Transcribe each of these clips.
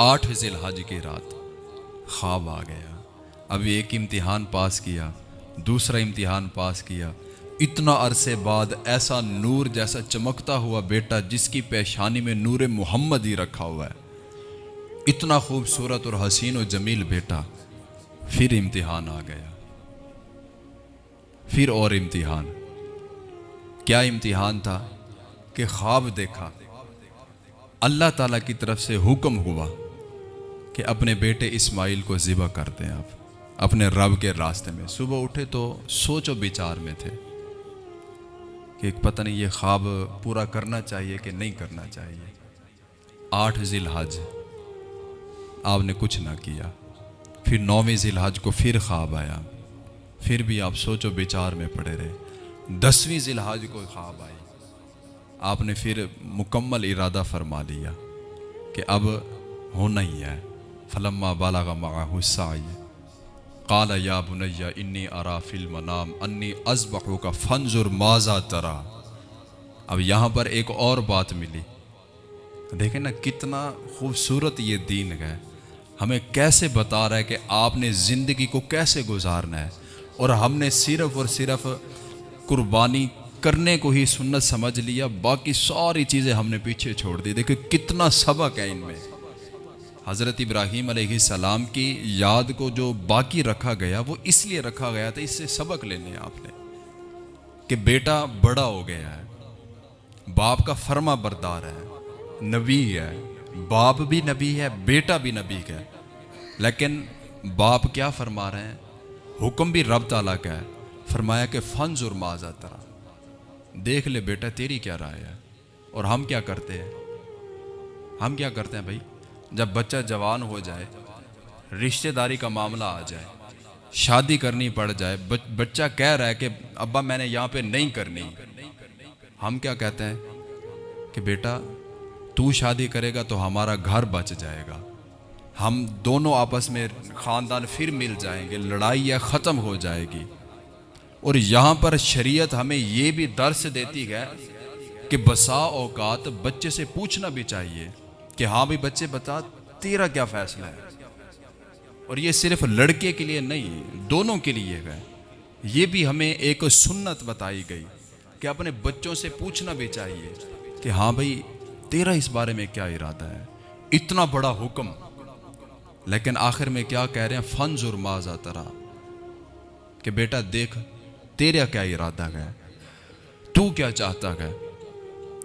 आठ जिल हज की रात। ख्वाब आ गया। अभी एक इम्तिहान पास किया, दूसरा इम्तिहान पास किया। इतना अरसे बाद ऐसा नूर जैसा चमकता हुआ बेटा जिसकी पेशानी में नूर मोहम्मद ही रखा हुआ है। इतना खूबसूरत और हसीन और जमील बेटा, फिर इम्तिहान आ गया। फिर और इम्तिहान। क्या इम्तिहान था? कि ख्वाब देखा। अल्लाह ताला की तरफ़ से हुक्म हुआ। कि अपने बेटे इस्माइल को ज़िबा कर दें आप। अपने रब के रास्ते में। सुबह उठे तो सोचो विचार में थे कि पता नहीं ये ख्वाब पूरा करना चाहिए कि नहीं करना चाहिए। आठ जिल हज आपने कुछ ना किया। फिर नौवीं जिल हज को फिर ख्वाब आया। फिर भी आप सोचो विचार में पड़े रहे। दसवीं जिल हज को ख्वाब आई। आपने फिर मुकम्मल इरादा फरमा लिया कि अब होना ही है। फलम्मा का मगाहुस्साई काला या बुनैया इन्नी अरा फिल मनाम अन्नी अजबहू का फंजुर माजा तरा अब यहाँ पर एक और बात मिली देखें ना कितना खूबसूरत ये दीन है हमें कैसे बता रहा है कि आपने ज़िंदगी को कैसे गुजारना है और हमने सिर्फ़ और सिर्फ़ कुर्बानी करने को ही सुन्नत समझ लिया बाकी सारी चीज़ें हमने पीछे छोड़ दी देखिए कितना सबक है इनमें हज़रत इब्राहीम सलाम की याद को जो बाकी रखा गया, वो इसलिए रखा गया था, इससे सबक लेने आपने, कि बेटा बड़ा हो गया है, बाप का फर्मा बरदार है, नबी है, बाप भी नबी है, बेटा भी नबी है, लेकिन बाप क्या फरमा रहे हैं? हुक्म भी रब ताला का है, फरमाया कि फन जुर्माजा तरा, देख ले बेटा तेरी क्या राय है, और हम क्या करते हैं? हम क्या करते हैं भाई? जब बच्चा जवान हो जाए, रिश्तेदारी का मामला आ जाए, शादी करनी पड़ जाए बच्चा कह रहा है कि, अब्बा, मैंने यहाँ पे नहीं करनी। हम क्या कहते हैं कि, बेटा, तू शादी करेगा तो हमारा घर बच जाएगा। हम दोनों आपस में ख़ानदान फिर मिल जाएँगे, लड़ाई या ख़त्म हो जाएगी। और यहाँ पर शरीयत हमें ये भी दर्श देती है कि बसा औकात बच्चे से पूछना भी चाहिए। कि हाँ भाई, बच्चे बता, तेरा क्या फैसला है? और ये सिर्फ़ लड़के के लिए नहीं, दोनों के लिए है। ये भी हमें एक सुन्नत बताई गई कि अपने बच्चों से पूछना भी चाहिए कि हाँ भाई, तेरा इस बारे में क्या इरादा है? इतना बड़ा हुक्म। लेकिन आखिर में क्या कह रहे हैं? फन जुर्माजा तरा। कि बेटा देख, तेरा क्या इरादा है? तू क्या चाहता है?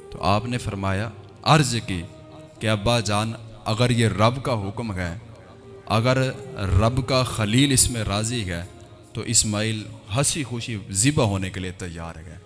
तो आपने फरमाया, अर्ज़ की कि अब्बा जान, अगर ये रब का हुक्म है, अगर रब का खलील इसमें राज़ी है तो इस्माइल हँसी खुशी ज़िबा होने के लिए तैयार है।